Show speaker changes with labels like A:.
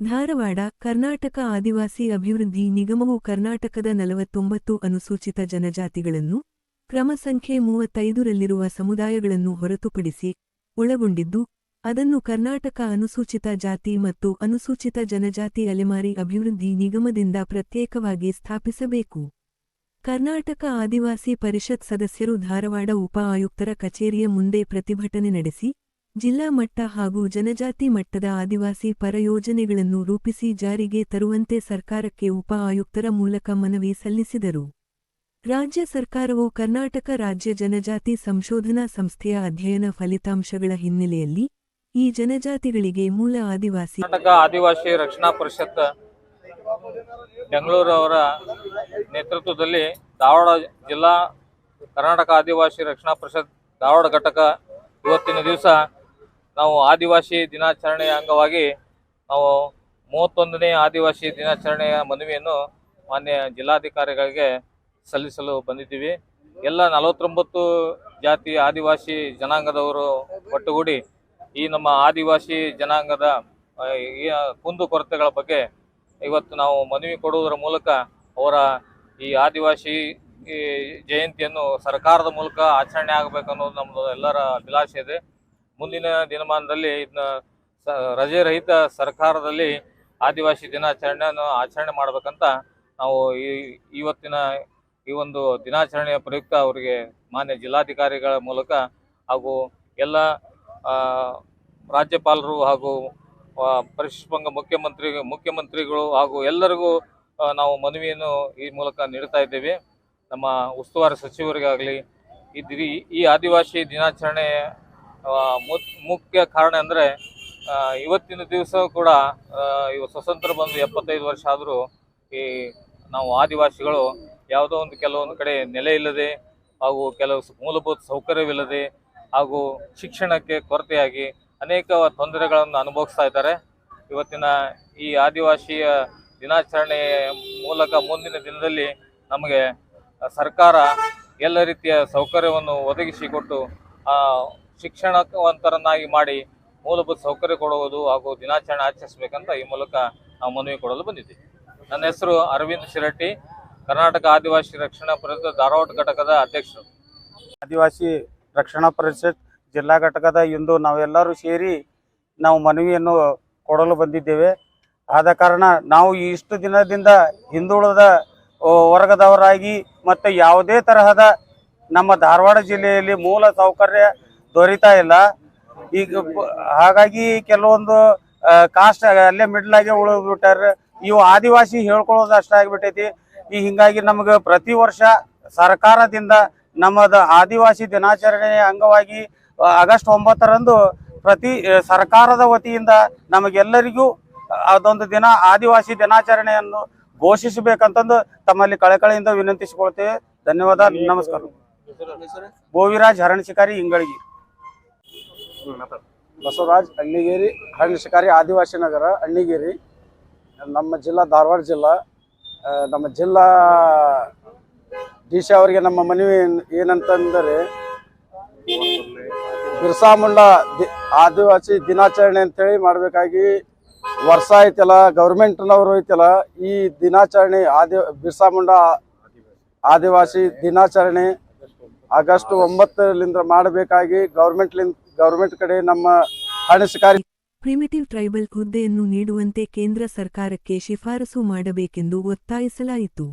A: ಧಾರವಾಡ, ಕರ್ನಾಟಕ ಆದಿವಾಸಿ ಅಭಿವೃದ್ಧಿ ನಿಗಮವು ಕರ್ನಾಟಕದ ನಲವತ್ತೊಂಬತ್ತು ಅನುಸೂಚಿತ ಜನಜಾತಿಗಳನ್ನು ಕ್ರಮ ಸಂಖ್ಯೆ ಮೂವತ್ತೈದರಲ್ಲಿರುವ ಸಮುದಾಯಗಳನ್ನು ಹೊರತುಪಡಿಸಿ ಒಳಗೊಂಡಿದ್ದು, ಅದನ್ನು ಕರ್ನಾಟಕ ಅನುಸೂಚಿತ ಜಾತಿ ಮತ್ತು ಅನುಸೂಚಿತ ಜನಜಾತಿ ಅಲೆಮಾರಿ ಅಭಿವೃದ್ಧಿ ನಿಗಮದಿಂದ ಪ್ರತ್ಯೇಕವಾಗಿ ಸ್ಥಾಪಿಸಬೇಕು. ಕರ್ನಾಟಕ ಆದಿವಾಸಿ ಪರಿಷತ್ ಸದಸ್ಯರು ಧಾರವಾಡ ಉಪ ಆಯುಕ್ತರ ಕಚೇರಿಯ ಮುಂದೆ ಪ್ರತಿಭಟನೆ ನಡೆಸಿ ಜಿಲ್ಲಾ ಮಟ್ಟ ಹಾಗೂ ಜನಜಾತಿ ಮಟ್ಟದ ಆದಿವಾಸಿ ಪರ ಯೋಜನೆಗಳನ್ನು ರೂಪಿಸಿ ಜಾರಿಗೆ ತರುವಂತೆ ಸರ್ಕಾರಕ್ಕೆ ಉಪ ಆಯುಕ್ತರ ಮೂಲಕ ಮನವಿ ಸಲ್ಲಿಸಿದರು. ರಾಜ್ಯ ಸರ್ಕಾರವು ಕರ್ನಾಟಕ ರಾಜ್ಯ ಜನಜಾತಿ ಸಂಶೋಧನಾ ಸಂಸ್ಥೆಯ ಅಧ್ಯಯನ ಫಲಿತಾಂಶಗಳ ಹಿನ್ನೆಲೆಯಲ್ಲಿ ಈ ಜನಜಾತಿಗಳಿಗೆ ಮೂಲ ಆದಿವಾಸಿ
B: ಕರ್ನಾಟಕ ಆದಿವಾಸಿ ರಕ್ಷಣಾ ಪರಿಷತ್ ಬೆಂಗಳೂರು ಅವರ ನೇತೃತ್ವದಲ್ಲಿ ಧಾರವಾಡ ಜಿಲ್ಲಾ ಕರ್ನಾಟಕ ಆದಿವಾಸಿ ರಕ್ಷಣಾ ಪರಿಷತ್ ಧಾರವಾಡ ಘಟಕ ಇವತ್ತಿನ ದಿವಸ ನಾವು ಆದಿವಾಸಿ ದಿನಾಚರಣೆಯ ಅಂಗವಾಗಿ ನಾವು ಮೂವತ್ತೊಂದನೇ ಆದಿವಾಸಿ ದಿನಾಚರಣೆಯ ಮನವಿಯನ್ನು ಮಾನ್ಯ ಜಿಲ್ಲಾಧಿಕಾರಿಗಳಿಗೆ ಸಲ್ಲಿಸಲು ಬಂದಿದ್ದೀವಿ. ಎಲ್ಲ ನಲವತ್ತೊಂಬತ್ತು ಜಾತಿ ಆದಿವಾಸಿ ಜನಾಂಗದವರು ಒಟ್ಟುಗೂಡಿ ಈ ನಮ್ಮ ಆದಿವಾಸಿ ಜನಾಂಗದ ಕುಂದು ಕೊರತೆಗಳ ಬಗ್ಗೆ ಇವತ್ತು ನಾವು ಮನವಿ ಕೊಡುವುದರ ಮೂಲಕ ಅವರ ಈ ಆದಿವಾಸಿ ಜಯಂತಿಯನ್ನು ಸರ್ಕಾರದ ಮೂಲಕ ಆಚರಣೆ ಆಗಬೇಕನ್ನೋದು ನಮ್ಮದು ಎಲ್ಲರ ಅಭಿಲಾಷೆ ಇದೆ. ಮುಂದಿನ ದಿನಮಾನದಲ್ಲಿ ಇದನ್ನ ರಜೆ ರಹಿತ ಸರ್ಕಾರದಲ್ಲಿ ಆದಿವಾಸಿ ದಿನಾಚರಣೆಯನ್ನು ಆಚರಣೆ ಮಾಡಬೇಕಂತ ನಾವು ಈ, ಇವತ್ತಿನ ಈ ಒಂದು ದಿನಾಚರಣೆಯ ಪ್ರಯುಕ್ತ ಅವರಿಗೆ ಮಾನ್ಯ ಜಿಲ್ಲಾಧಿಕಾರಿಗಳ ಮೂಲಕ ಹಾಗೂ ಎಲ್ಲ ರಾಜ್ಯಪಾಲರು ಹಾಗೂ ಪರಿಶಿಷ್ಟ ಮುಖ್ಯಮಂತ್ರಿ, ಮುಖ್ಯಮಂತ್ರಿಗಳು ಹಾಗೂ ಎಲ್ಲರಿಗೂ ನಾವು ಮನವಿಯನ್ನು ಈ ಮೂಲಕ ನೀಡ್ತಾ ಇದ್ದೇವೆ. ನಮ್ಮ ಉಸ್ತುವಾರಿ ಸಚಿವರಿಗಾಗಲಿ, ಈ ಈ ಆದಿವಾಸಿ ದಿನಾಚರಣೆ ಮುಖ್ಯ ಕಾರಣ ಅಂದರೆ ಇವತ್ತಿನ ದಿವಸ ಕೂಡ ಇವು ಸ್ವತಂತ್ರ ಬಂದು ಎಪ್ಪತ್ತೈದು ವರ್ಷ ಆದರೂ ಈ ನಾವು ಆದಿವಾಸಿಗಳು ಯಾವುದೋ ಒಂದು ಕೆಲವೊಂದು ಕಡೆ ನೆಲೆ ಇಲ್ಲದೆ ಹಾಗೂ ಕೆಲವು ಮೂಲಭೂತ ಸೌಕರ್ಯವಿಲ್ಲದೆ ಹಾಗೂ ಶಿಕ್ಷಣಕ್ಕೆ ಕೊರತೆಯಾಗಿ ಅನೇಕ ತೊಂದರೆಗಳನ್ನು ಅನುಭವಿಸ್ತಾ ಇದ್ದಾರೆ. ಇವತ್ತಿನ ಈ ಆದಿವಾಸಿಯ ದಿನಾಚರಣೆ ಮೂಲಕ ಮುಂದಿನ ದಿನದಲ್ಲಿ ನಮಗೆ ಸರ್ಕಾರ ಎಲ್ಲ ರೀತಿಯ ಸೌಕರ್ಯವನ್ನು ಒದಗಿಸಿಕೊಟ್ಟು ಶಿಕ್ಷಣವಂತರನ್ನಾಗಿ ಮಾಡಿ ಮೂಲಭೂತ ಸೌಕರ್ಯ ಕೊಡುವುದು ಹಾಗೂ ದಿನಾಚರಣೆ ಆಚರಿಸಬೇಕಂತ ಈ ಮೂಲಕ ನಾವು ಮನವಿ ಕೊಡಲು ಬಂದಿದ್ದೀವಿ. ನನ್ನ ಹೆಸರು ಅರವಿಂದ್ ಶಿರಟ್ಟಿ, ಕರ್ನಾಟಕ ಆದಿವಾಸಿ ರಕ್ಷಣಾ ಪರಿಷತ್ ಧಾರವಾಡ ಘಟಕದ ಅಧ್ಯಕ್ಷರು.
C: ಆದಿವಾಸಿ ರಕ್ಷಣಾ ಪರಿಷತ್ ಜಿಲ್ಲಾ ಘಟಕದ ಇಂದು ನಾವೆಲ್ಲರೂ ಸೇರಿ ನಾವು ಮನವಿಯನ್ನು ಕೊಡಲು ಬಂದಿದ್ದೇವೆ. ಆದ ಕಾರಣ ನಾವು ಇಷ್ಟು ದಿನದಿಂದ ಹಿಂದುಳಿದ ವರ್ಗದವರಾಗಿ ಮತ್ತು ಯಾವುದೇ ತರಹದ ನಮ್ಮ ಧಾರವಾಡ ಜಿಲ್ಲೆಯಲ್ಲಿ ಮೂಲ ಸೌಕರ್ಯ ದೊರೀತಾ ಇಲ್ಲ. ಈಗ ಹಾಗಾಗಿ ಕೆಲವೊಂದು ಕಾಸ್ಟ್ ಅಲ್ಲೇ ಮಿಡ್ಲಾಗೆ ಆಗಿ ಉಳಿದ್ಬಿಟ್ಟಾರ. ಇವು ಆದಿವಾಸಿ ಹೇಳ್ಕೊಳ್ಳೋದು ಅಷ್ಟ ಆಗಿಬಿಟ್ಟೈತಿ. ಈ ಹಿಂಗಾಗಿ ನಮಗೆ ಪ್ರತಿ ವರ್ಷ ಸರ್ಕಾರದಿಂದ ನಮ್ಮದು ಆದಿವಾಸಿ ದಿನಾಚರಣೆಯ ಅಂಗವಾಗಿ ಆಗಸ್ಟ್ ಒಂಬತ್ತರಂದು ಪ್ರತಿ ಸರ್ಕಾರದ ವತಿಯಿಂದ ನಮಗೆಲ್ಲರಿಗೂ ಅದೊಂದು ದಿನ ಆದಿವಾಸಿ ದಿನಾಚರಣೆಯನ್ನು ಘೋಷಿಸಬೇಕಂತಂದು ತಮ್ಮಲ್ಲಿ ಕಳಕಳಿಯಿಂದ ವಿನಂತಿಸಿಕೊಳ್ತೇವೆ. ಧನ್ಯವಾದ. ನಮಸ್ಕಾರ. ಗೋವಿರಾಜ್ ಹರಣ ಶಿಕಾರಿ ಇಂಗಳಗಿ
D: ಬಸವರಾಜ್ ಅಣ್ಣಿಗೇರಿ, ಹಳ್ಳಿ ಶಿಕಾರಿ, ಆದಿವಾಸಿ ನಗರ, ಅಣ್ಣಿಗೇರಿ, ನಮ್ಮ ಜಿಲ್ಲಾ ಧಾರವಾಡ ಜಿಲ್ಲಾ ನಮ್ಮ ಜಿಲ್ಲಾ ಡಿ ಅವರಿಗೆ ನಮ್ಮ ಮನವಿ ಏನ್- ಏನಂತಂದರೆ ಬಿರ್ಸಾ ಮುಂಡಾ ಆದಿವಾಸಿ ದಿನಾಚರಣೆ ಅಂತೇಳಿ ಮಾಡಬೇಕಾಗಿ ವರ್ಷ ಐತಲ್ಲ ಗೌರ್ಮೆಂಟ್ನವರು ಐತಲ್ಲ, ಈ ದಿನಾಚರಣೆ ಆದಿ ಬಿರ್ಸಾ ಮುಂಡಾ ಆದಿವಾಸಿ ದಿನಾಚರಣೆ ಆಗಸ್ಟ್ ಒಂಬತ್ತರಿಂದ ಮಾಡಬೇಕಾಗಿ ಗೌರ್ಮೆಂಟ್ಲಿಂದ ಗೌರ್ಮೆಂಟ್ ಕಡೆ ನಮ್ಮ ಹಣ
A: ಪ್ರಿಮಿಟಿವ್ ಟ್ರೈಬಲ್ ಹುದ್ದೆಯನ್ನು ನೀಡುವಂತೆ ಕೇಂದ್ರ ಸರ್ಕಾರಕ್ಕೆ ಶಿಫಾರಸು ಮಾಡಬೇಕೆಂದು ಒತ್ತಾಯಿಸಲಾಯಿತು.